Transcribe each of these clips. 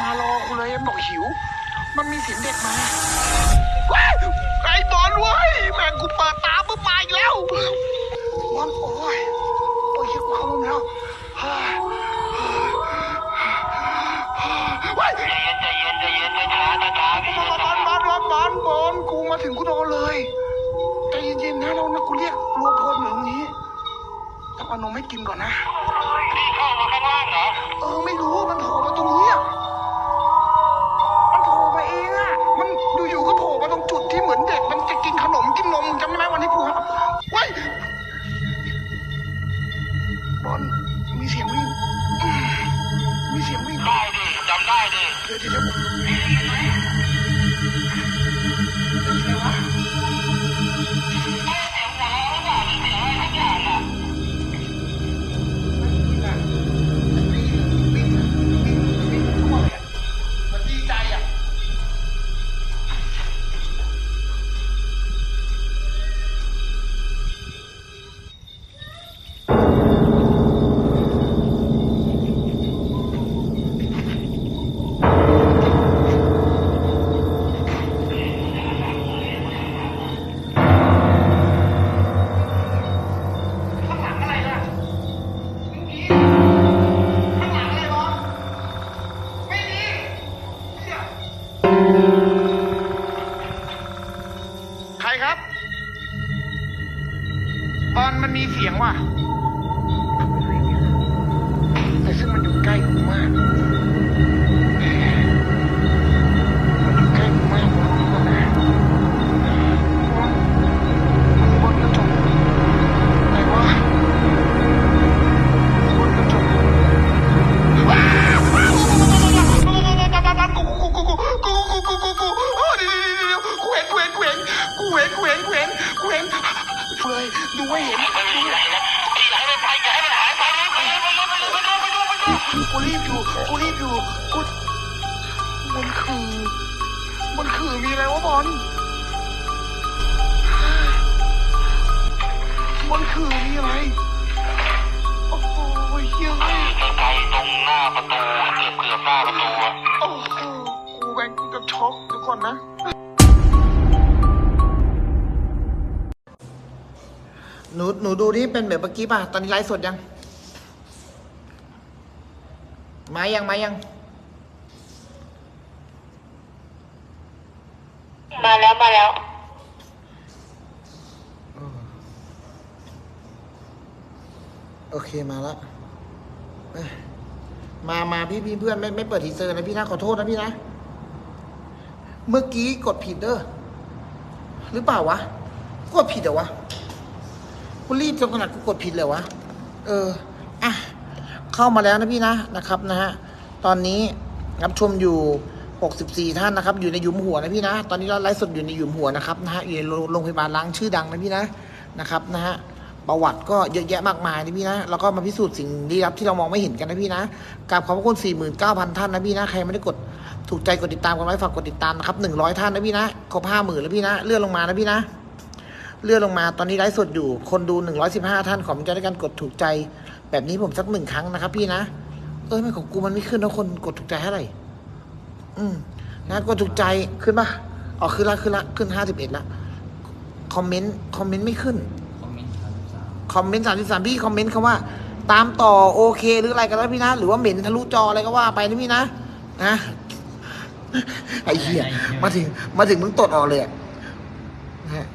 มารอกูเลยมันบอกหิว มันมีเสียงเด็กมาว้ยไอ้บอลเว้ยแม่งกูเปิดตาปุ๊บมาอีกแล้วบอลโอ้ยโอ้ยเหี้ยกูเข้าห้อแล้วเฮ้ยเฮ้ยใจเย็นใจเย็นใจเย็นช้าช้าช้าพี่บอลบอลบอลบอลบอลบอลกูมาถึงกูโดนเลยใจเย็นๆนะเรานะกูเรียกรวมพลอยู่ตรงนี้ต้องเอานมให้กินก่อนนะพี่เข้ามาข้างล่างเหรอเออไม่รู้มันโผล่มาตรงนี้อะ เหมือนเด็กมันจะกินขนมกินนมจะ ช็อกเดี๋ยวก่อนนะ หนูหนูดูที่เป็นแบบเมื่อกี้ป่ะ ตอนนี้ไลฟ์สดยัง มายังมายัง มาแล้วมาแล้วโอเคมาแล้วเอ้ยมา มาพี่พี่เพื่อนไม่ไม่เปิดทีเซอร์นะพี่นะขอโทษนะพี่นะ เมื่อกี้กดผิดเด้อหรือเปล่าวะกดผิดเหรอวะกูรีบจนขนาดกูกดผิดเลยวะเอออะเข้ามาแล้วนะพี่นะนะครับนะฮะตอนนี้รับชมอยู่ 64 ท่านนะครับ อยู่ในยุมหัวนะพี่นะ ตอนนี้เราไลฟ์สดอยู่ในยุมหัวนะครับนะฮะอยู่ในโรงพยาบาลล้างชื่อดังนะพี่นะนะครับนะฮะประวัติก็เยอะแยะมากมายนะพี่นะ แล้วก็มาพิสูจน์สิ่งลี้ลับที่เรามองไม่เห็นกันนะพี่นะกราบขอบพระคุณ 49,000 ท่านนะพี่นะ ใครไม่ได้กด ถูกใจกดติดตามกันไว้ฝากกดติดตามนะครับ100ท่านนะพี่นะครบ50,000แล้วพี่นะ เลื่อนลงมานะพี่นะ เลื่อนลงมาตอนนี้ไลฟ์สดอยู่ คนดู115ท่านขอมีใจด้วยกันกดถูกใจ แบบนี้ผมสักหนึ่งครั้งนะครับ พี่นะ เอ้ยไม่ของกูมันไม่ขึ้นนะคนกดถูกใจเท่าไหร่อืมนะกดถูกใจขึ้นปะอ๋อขึ้นละขึ้นละขึ้น51ละคอมเมนต์คอมเมนต์ไม่ขึ้นคอมเมนต์สามสิบสามพี่คอมเมนต์คำว่า ตามต่อโอเค หรืออะไรกันแล้วพี่นะ หรือว่าเหม็นทะลุจออะไรก็ว่าไปนะพี่นะนะ ไอ้เหี้ยมาถึง มาถึงมึงตดออกเลยอะนะฮะ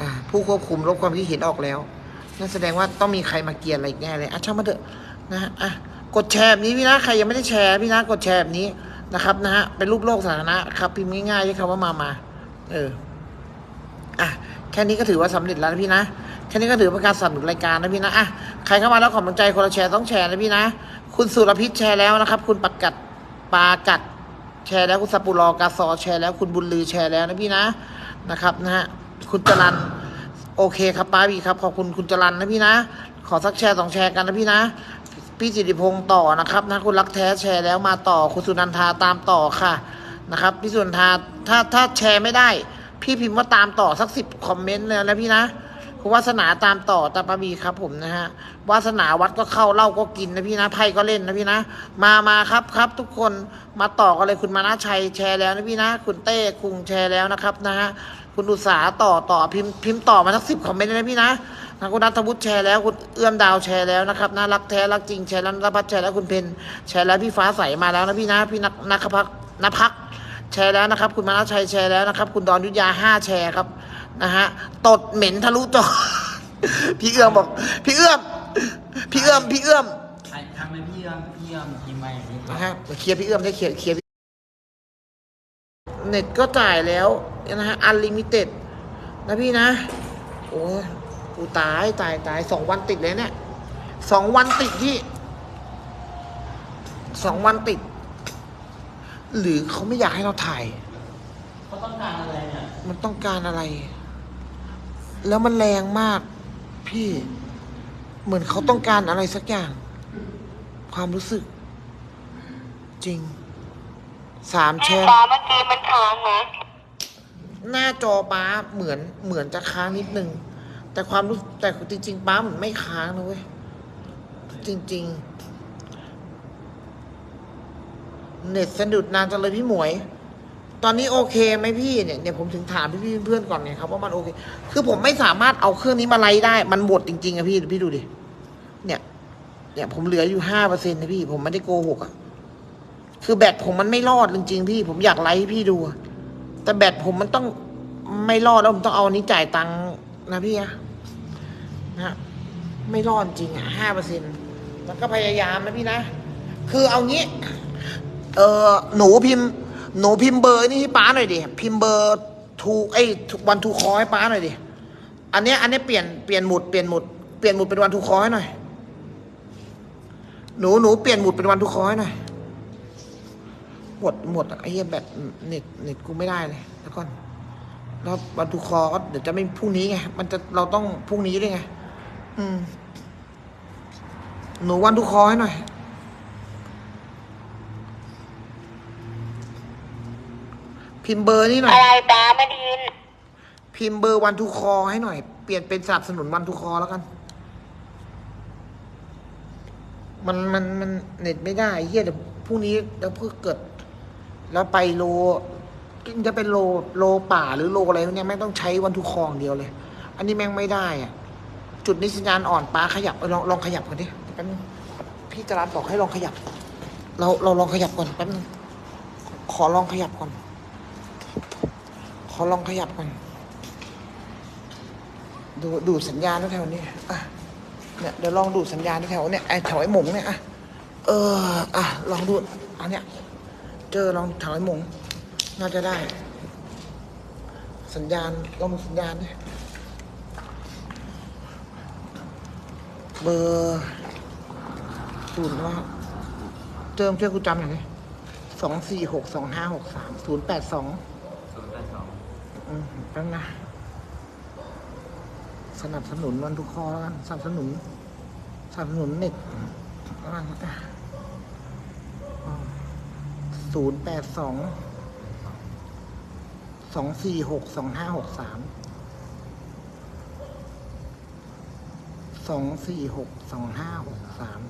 อ่าผู้ควบคุมลบความคิดเห็นออกแล้วนั่นแสดงว่าต้องมีใครมาเกลียนอะไรอีกแน่เลยอะช่างมาเถอะนะฮะอะกดแชร์แบบนี้พี่นะใครยังไม่ได้แชร์พี่นะกดแชร์แบบนี้นะครับ นะฮะเป็นรูปโลกสาธารณะครับพิมพ์ง่ายๆใช้คำว่ามามาเอออะแค่นี้ก็ถือว่าสำเร็จแล้วนะพี่นะแค่นี้ก็ถือเป็นการสนับสนุนรายการนะพี่นะอะใครเข้ามาแล้วขอบกำลังใจคนละแชร์ต้องแชร์นะพี่นะ คุณสุรพิษแชร์แล้วนะครับ คุณปักกัดปากัด แชร์แล้วคุณสัปุรอกาซอแชร์แล้วคุณบุญลือแชร์แล้วนะพี่นะนะครับนะฮะคุณจรันโอเคครับป้าบีครับขอบคุณคุณจรันนะพี่นะ ขอสักแชร์สองแชร์กันนะพี่นะพี่จิติพงศ์ต่อนะครับนะคุณรักแท้แชร์แล้วมาต่อคุณสุนันทาตามต่อค่ะนะครับพี่สุนันทาถ้าถ้าแชร์ไม่ได้ พี่พิมพ์ว่าตามต่อสักสิบคอมเมนต์เลยนะพี่นะ คุณวาสนาตามต่อตาปาบีครับผมนะฮะวาสนาวัดก็เข้าเหล้าก็กินนะพี่นะไพ่ก็เล่นนะพี่นะ มามาครับครับทุกคนมาต่อกันเลยคุณมานาชัยแชร์แล้วนะพี่นะ คุณเต้คุงแชร์แล้วนะครับนะฮะคุณอุตสาต่อต่อพิมพ์พิมพ์ต่อมาสักสิบคอมเมนต์เลยนะพี่นะทางคุณนัทวุฒิแชร์แล้วคุณเอื้อมดาวแชร์แล้วนะครับนะรักแท้รักจริงแชร์แล้วนภัสแชร์แล้วคุณเพนแชร์แล้วพี่ฟ้าใสมาแล้วนะพี่นะพี่นักนักพักนภักแชร์แล้วนะครับ คุณมานาชัยแชร์แล้วนะครับ คุณดอนยุทธยาห้าแชร์ครับ นะฮะ ตดเหม็นทะลุจอ พี่เอื้อมบอก พี่เอื้อม พี่เอื้อม พี่เอื้อมใครทำให้พี่เอื้อม พี่เอื้อมพิมพ์มาอย่างนี้นะฮะเคลียร์พี่เอื้อมได้เคลียร์ เคลียร์ เน็ตก็จ่ายแล้วนะฮะ อันลิมิเต็ดนะพี่นะ โอ้ยกูตาย ตาย ตาย สองวันติดเลยเนี่ย สองวันติดพี่ สองวันติด หรือเขาไม่อยากให้เราถ่ายเขาต้องการอะไรเนี่ย มันต้องการอะไร แล้วมันแรงมาก พี่ เหมือนเขาต้องการอะไรสักอย่าง ความรู้สึก จริง สามแชร์ปลาเมื่อกี้มันค้างนะหน้าจอป้าเหมือนเหมือนจะค้างนิดนึง แต่ความรู้แต่จริง ๆ ป้าเหมือนไม่ค้างนะเว้ย จริง ๆ เน็ตสะดุดนานจังเลยพี่หมวย ตอนนี้โอเคไหมพี่เนี่ยเนี่ยผมถึงถามพี่พี่เพื่อนก่อนเนี่ยครับว่ามันโอเค คือผมไม่สามารถเอาเครื่องนี้มาไลฟ์ได้ มันหมดจริงๆอะพี่พี่ดูดิ เนี่ย เนี่ยผมเหลืออยู่ห้าเปอร์เซ็นต์นะพี่ ผมไม่ได้โกหกอะคือแบตผมมันไม่รอดจริงๆ พี่ ผมอยากไลฟ์ให้พี่ดู แต่แบตผมมันต้องไม่รอดแล้วผมต้องเอานี้จ่ายตังค์นะพี่อะนะไม่รอดจริงอะห้าเปอร์เซ็นต์มันก็พยายามนะพี่นะ คือเอางี้ เออหนูพิมพ์ หนูพิมพ์เบอร์นี่ให้ป้าหน่อยดิพิมพ์เบอร์ทูไอ้วันทูคอให้ป้าหน่อยดิอันเนี้ยอันเนี้ยเปลี่ยนเปลี่ยนหมุดเปลี่ยนหมุดเปลี่ยนหมุดเป็นวันทูคอให้หน่อยหนูหนูเปลี่ยนหมุดเป็นวันทูคอให้หน่อยหมดหมดไอ้เหี้ยแบตเน็ตเน็ตกูไม่ได้เลยแล้วก่อนแล้ววันทูคอก็เดี๋ยวจะไม่พรุ่งนี้ไงมันจะเราต้องพรุ่งนี้ด้วยไงอืมหนูวันทูคอให้หน่อย พิมพ์เบอร์นี่หน่อย อะไรปลาไม่ได้ยิน พิมพ์เบอร์วันทูคอให้หน่อย เปลี่ยนเป็นสนับสนุนวันทูคอแล้วกัน มันมันมันเน็ตไม่ได้เฮียเดี๋ยวพรุ่งนี้เดี๋ยวเพื่อเกิด แล้วไปโลจะเป็นโลโลป่าหรือโลอะไรพวกเนี้ยแม่งต้องใช้วันทูคออย่างเดียวเลย อันนี้แม่งไม่ได้อะจุดนี้สัญญาณอ่อนป้าขยับเออลองลองขยับก่อนดิแป๊บนึงพี่จรัสบอกให้ลองขยับ เราเราลองขยับก่อนแป๊บนึงขอลองขยับก่อนข อลองขยับก่อนดูดูสัญญาณแถวนี้อะเนี่ยเดี๋ยวลองดูสัญญาณแถวเนี่ยไอแถวไอหมงเนี่ยอะเอออะลองดูอันเนี้ยเจอลองแถวไอหมง น่าจะได้ สัญญาณลองดูสัญญาณดิเบอร์ศูนย์ว่าเติมช่วยกูจำหน่อยดิสองสี่หกสองห้าหกสามศูนย์แปดสอง ศูนย์แปดสอง อืมแป๊บนะ สนับสนุนวันทุกคอแล้วกัน สนับสนุน สนับสนุนเน็ตแล้วกันศูนย์แปดสอง สองสี่หกสองห้าหกสาม สองสี่หกสองห้าหกสาม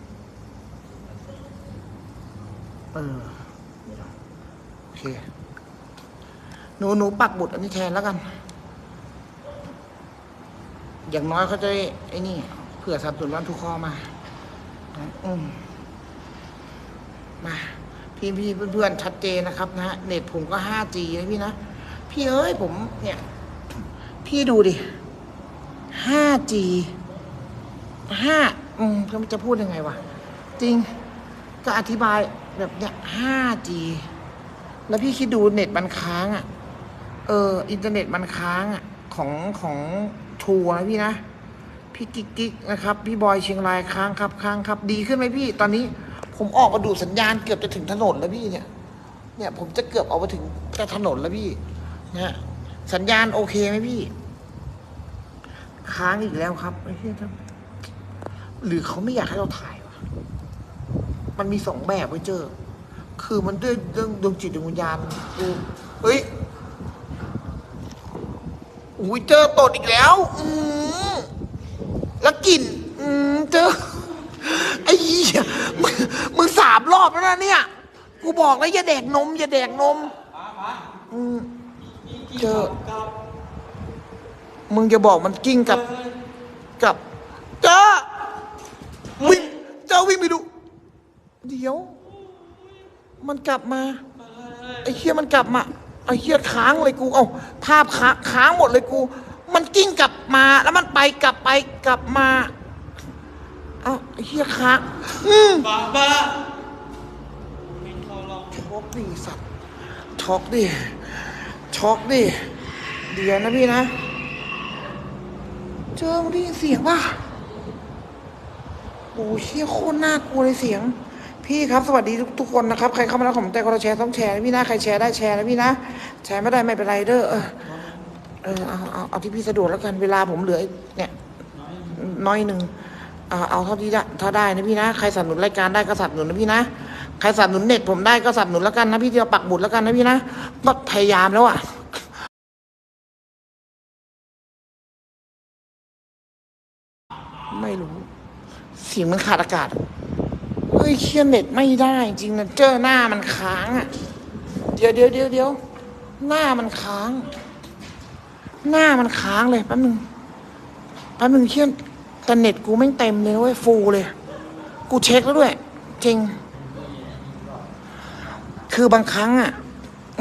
เออ โอเค หนูหนูปักบุตรอันนี้แทนแล้วกัน อย่างน้อยเขาจะไอ้นี่เผื่อสับสนุนวันทุกข้อมาอืมมาพี่พี่เพื่อนๆชัดเจนนะครับนะฮะเน็ตผมก็ 5G นะพี่นะ พี่เอ้ยผมเนี่ย พี่ดูดิ 5G ห้าอืมจะพูดยังไงวะ จริงก็อธิบายแบบเนี้ย 5G แล้วพี่คิดดูเน็ตมันค้างอะ เออ อินเทอร์เน็ตมันค้างอะของของทัวร์นะพี่นะ พี่กิ๊กกิ๊กนะครับ พี่บอยเชียงรายค้างครับค้างครับ ดีขึ้นไหมพี่ ตอนนี้ผมออกมาดูสัญญาณเกือบจะถึงถนนแล้วพี่เนี่ย เนี่ยผมจะเกือบออกมาถึงจะถนนแล้วพี่นะฮะสัญญาณโอเคไหมพี่ ค้างอีกแล้วครับไอ้เหี้ยทำหรือเขาไม่อยากให้เราถ่ายวะมันมีสองแบบไว้เจอ คือมันด้วยเรื่องดวงจิตดวงวิญญาณเฮ้ย อุ้ยเจอตดอีกแล้ว อืมแล้วกลิ่นอืมเจอ ไอ้เหี้ยมึงมึงสามรอบแล้วนะเนี่ย กูบอกแล้วอย่าแดกนม อย่าแดกนมอืมเจอ มึงจะบอกมันกิ้งกับ กับ เจ้าวิ่งเจ้าวิ่งไปดู เดี๋ยว มันกลับมา ไอ้เหี้ยมันกลับมา ไอ้เหี้ยค้างเลยกู เอาภาพค้างค้างหมดเลยกู มันกิ้งกลับมา แล้วมันไปกลับไปกลับมา เอาไอ้เหี้ยค้างอืมบ้าบ้าช็อกดิสัตว์ช็อกดิช็อกดิเดี๋ยวนะพี่นะเจอมึงได้ยินเสียงป่ะโอ้เชี่ยโคตรน่ากลัวเลยเสียง พี่ครับสวัสดีทุกทุกคนนะครับ ใครเข้ามาแล้วขอแต่คนละแชร์ต้องแชร์นะพี่นะ ใครแชร์ได้แชร์นะพี่นะ แชร์ไม่ได้ไม่เป็นไรเด้อเออเออเอาเอาเอาที่พี่สะดวกแล้วกันเวลาผมเหลือเนี่ยน้อยหนึ่งเอาเอาเท่าที่ได้ถ้าได้นะพี่นะ ใครสนับสนุนรายการได้ก็สนับสนุนนะพี่นะ ใครสนับสนุนเน็ตผมได้ก็สนับสนุนแล้วกันนะพี่เดียวปักบุตรแล้วกันนะพี่นะ ก็พยายามแล้วอะไม่รู้เสียงมันขาดอากาศ เฮ้ยเคียเน็ตไม่ได้จริงนะเจอหน้ามันค้างอะ เดี๋ยวเดี๋ยวเดี๋ยวเดี๋ยวหน้ามันค้าง หน้ามันค้างเลยแป๊บนึงแป๊บนึงเคียแต่เน็ตกูแม่งเต็มเลยเว้ยฟูเลย กูเช็คแล้วด้วย จริง คือบางครั้งอะ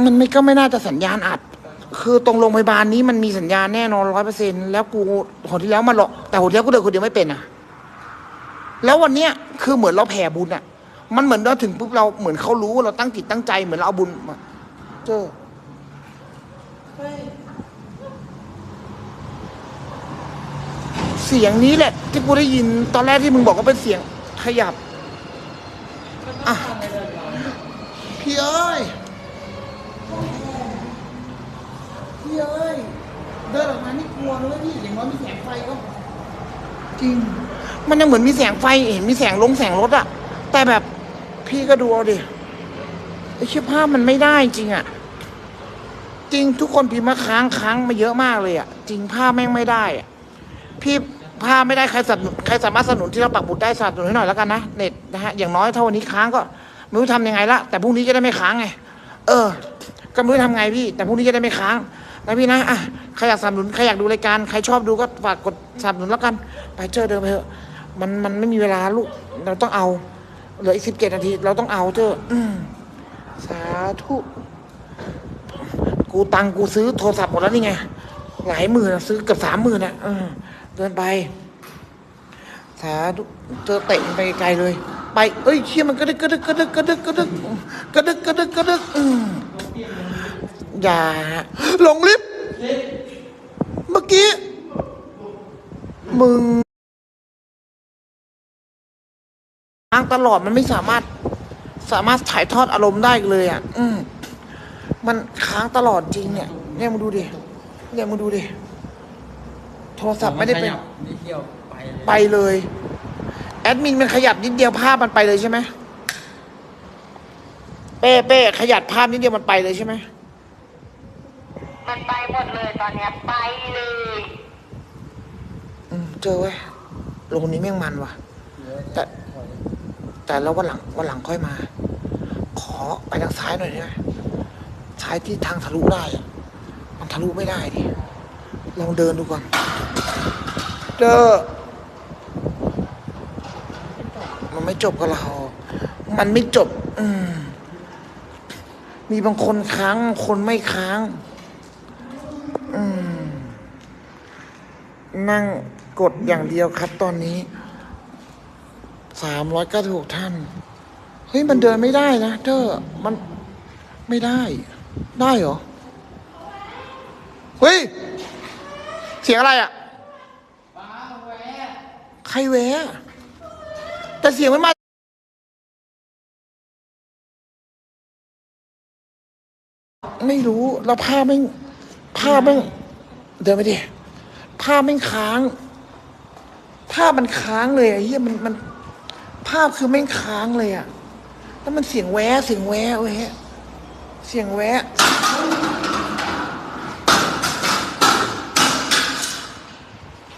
มันไม่ก็ไม่น่าจะสัญญาณอัดคือตรงโรงพยาบาลนี้มันมีสัญญาณแน่นอนร้อยเปอร์เซ็นแล้วกูหนที่แล้วมาหลอกแต่หนที่แล้วกูเดินคนเดียวไม่เป็นอะ แล้ววันเนี้ยคือเหมือนเราแผ่บุญอะมันเหมือนเราถึงปุ๊บเราเหมือนเขารู้ว่าเราตั้งจิตตั้งใจเหมือนเราเอาบุญมาเจอเสียงนี้แหละ ที่กูได้ยินตอนแรกที่มึงบอกว่าเป็นเสียงขยับอะพี่เอ้ยพี่เอ้ยเดินออกมานี่กลัวนะเว้ยพี่อย่างน้อยมีแสงไฟก็ จริง มันยังเหมือนมีแสงไฟเห็นมีแสงลงแสงรถอะแต่แบบพี่ก็ดูเอาดิไอ้เชื่อภาพมันไม่ได้จริงอะจริงทุกคนพิมพ์มาค้างค้างมาเยอะมากเลยอะจริงภาพแม่งไม่ได้อะพี่ภาพไม่ได้ใครสนับใครสามารถสนับสนุนที่เราปักบุตรได้สนับสนุนให้หน่อยแล้วกันนะเน็ตนะฮะอย่างน้อยถ้าวันนี้ค้างก็ไม่รู้ทำยังไงละแต่พรุ่งนี้จะได้ไม่ค้างไง เออ ก็ไม่รู้ทำไงพี่ แต่พรุ่งนี้จะได้ไม่ค้าง นะพี่นะอะใครอยากสนับสนุนใครอยากดูรายการใครชอบดูก็ฝากกดสนับสนุนแล้วกัน ไปเจอเดิมไปเถอะมันมันไม่มีเวลาลูกเราต้องเอาเหลืออีกสิบเจ็ดนาที เราต้องเอาเถออืสาธุกูตังกูซื้อโทรศัพท์หมดแล้วนี่ไงหลายหมื่นซื้อเกือบสามหมื่นอะเดินไปสาธุเจอเตะไปไกลเลย ไป เอ้ยเชี่ยมันกระดึกกระดึกกระดึกกระดึกกระดึกกระดึกกระดึกกระดึก อืมอย่าลงลิฟต์เมื่อกี้ มึงค้างตลอดมันไม่สามารถ สามารถถ่ายทอดอารมณ์ได้เลยอะ อืมมันค้างตลอดจริงเนี่ย เนี่ยมึงดูดิ เนี่ยมึงดูดิ โทรศัพท์ไม่ได้เป็นขยับนิดเดียวไปเลยไปเลย แอดมินมันขยับนิดเดียวภาพมันไปเลยใช่ไหมเป้เป้ขยับภาพนิดเดียวมันไปเลยใช่ไหม มันไปหมดเลยตอนเนี้ยไปเลยอืมเจอเว้ยโรงนี้แม่งมันว่ะ แต่ แต่แล้ววันหลังวันหลังค่อยมา ขอไปทางซ้ายหน่อยได้ไหมซ้ายที่ทางทะลุได้อะมันทะลุไม่ได้ดิลองเดินดูก่อนเจอมันไม่จบกับเรา มันไม่จบ อืมมีบางคนค้างคนไม่ค้าง อืม นั่งกดอย่างเดียวครับตอนนี้สามร้อยเก้าสิบหกท่าน เฮ้ย มันเดินไม่ได้นะเธอมันไม่ได้ ได้เหรอ เฮ้ย เสียงอะไรอะใครแวะแต่เสียงมันมาไม่รู้แล้วภาไม่งภาไม่เดินไปดิ ภาพไม่ค้าง ภาพมันค้างเลยไอ้เหี้ยมันมัน ภาพคือไม่ค้างเลยอะแล้วมันเสียงแวะเสียงแวะแวะเสียงแวะ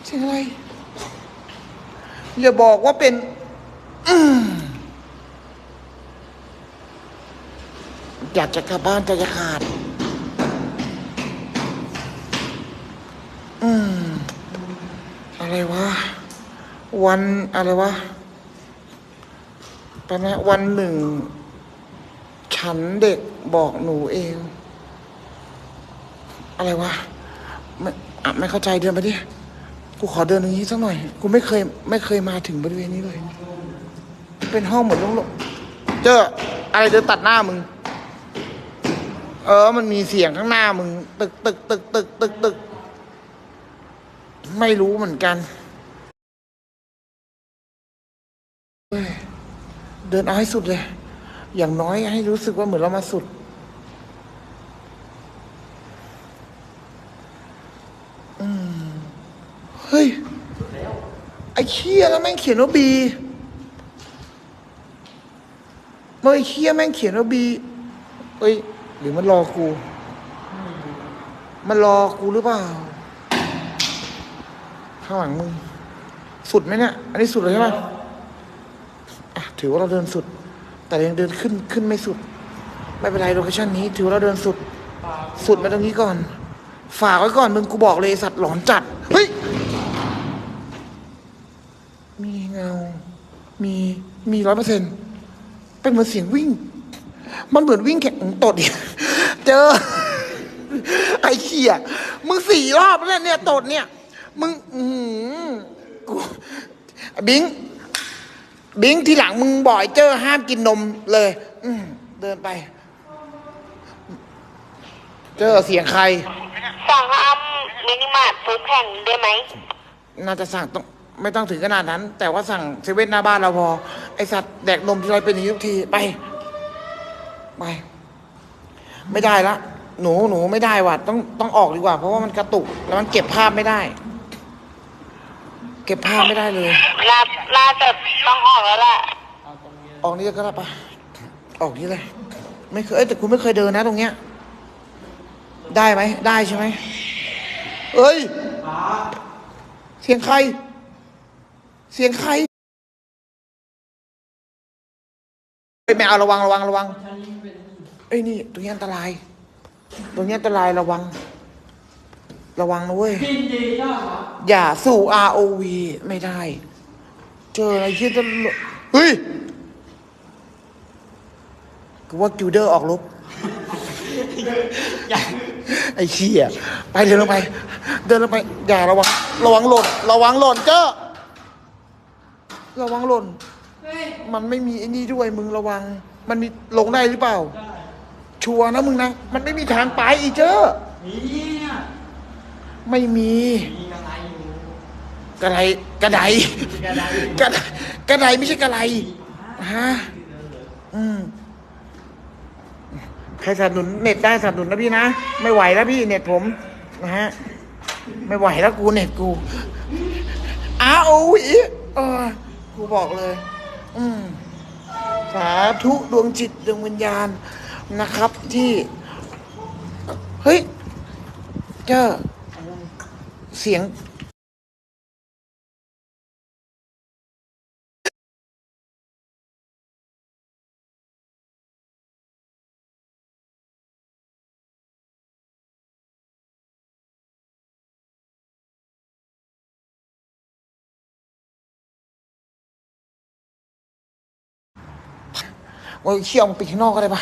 เสียงอะไรอย่าบอกว่าเป็นอืมอยากจะกลับบ้านใจจะขาด อืม อะไรวะ วันอะไรวะแป๊บนะวันหนึ่ง ฉันเด็กบอกหนูเอง อะไรวะไม่ไม่เข้าใจเดินไปดิกูขอเดินตรงนี้สักหน่อย กูไม่เคย ไม่เคยมาถึงบริเวณนี้เลย เป็นห้องเหมือนโล่งๆเจออะไรเดินตัดหน้ามึง เออ มันมีเสียงข้างหน้ามึง ตึกตึกตึกตึกตึกตึก ไม่รู้เหมือนกัน เดินเอาให้สุดเลย อย่างน้อยให้รู้สึกว่าเหมือนเรามาสุดเฮ้ย ไอ้เคียแล้วแม่งเขียนว่าบีเมื่อไอ้เคียแม่งเขียนว่าบีเอ้ย หรือมันรอกู มันรอกูหรือเปล่า ข้างหลังมึง สุดไหมเนี่ย อันนี้สุดเลยใช่ไหม ถือว่าเราเดินสุด แต่ยังเดินขึ้นขึ้นไม่สุด ไม่เป็นไรโลเคชั่นนี้ ถือว่าเราเดินสุด สุดมาตรงนี้ก่อน ฝากไว้ก่อนมึงกูบอกเลยสัตว์หลอนจัด เฮ้ย มีเงา มีมีร้อยเปอร์เซ็นต์เป็นเหมือนเสียงวิ่ง มันเหมือนวิ่งแข่งตดเนี่ยเจอ ไอ้เขี้ยมึงสี่รอบแล้วเนี่ยตดเนี่ย มึง อือหือกูบิง บิงทีหลังมึงบ่อยเจอห้ามกินนมเลย อืมเดินไป เจอเสียงใคร สั่งทำมินิมาร์ทซุปแข่งได้ไหม น่าจะสั่งต้องไม่ต้องถึงขนาดนั้น แต่ว่าสั่งเซเว่นหน้าบ้านเราพอ ไอสัตว์แดกนมทีไรเป็นอย่างนี้ทุกทีไป ไป ไม่ได้ละ หนูหนูไม่ได้ว่ะต้องต้องออกดีกว่า เพราะว่ามันกระตุก แล้วมันเก็บภาพไม่ได้ เก็บภาพไม่ได้เลยน่าน่าจะต้องออกแล้วแหละออกนี่ก็ได้ปะออกนี่เลย ไม่เคยเอ้ยแต่คุณไม่เคยเดินนะตรงเนี้ย ได้ไหม ได้ใช่ไหมเอ้ย เสียงใคร เสียงใครเอ้ยไม่เอาระวังระวังระวังเอ้ยนี่ตรงนี้อันตราย ตรงนี้อันตรายระวัง ระวังนะเว้ยพินดีเจ้าครับอย่าสู่ ROV ไม่ได้ เจออะไรที่จะเฮ้ยกูว่ากิลเดอร์ออกลบไอ้เชี่ยไปเดินลงไป เดินลงไป อย่าระวัง ระวังหล่น ระวังหล่นเจ้าระวังหล่นมันไม่มีไอ้นี่ด้วยมึงระวัง มันมีลงได้หรือเปล่า ชัวร์นะมึงนะ มันไม่มีทางไปอีเจ้ามีเนี่ย ไม่มีมีอะไรอยู่กระไดกระไดกระไดกระไดกระไดไม่ใช่กระไดฮะอืมใครสนับสนุนเน็ตได้สนับสนุนนะพี่นะไม่ไหวแล้วพี่เน็ตผมนะฮะไม่ไหวแล้วกูเน็ตกูอ้าวอีเออกูบอกเลย อืมสาธุดวงจิตดวงวิญญาณนะครับที่ เฮ้ย เจ้า เสียง โอ้ยเชี่ยวมึงไปข้างนอกก็ได้ปะ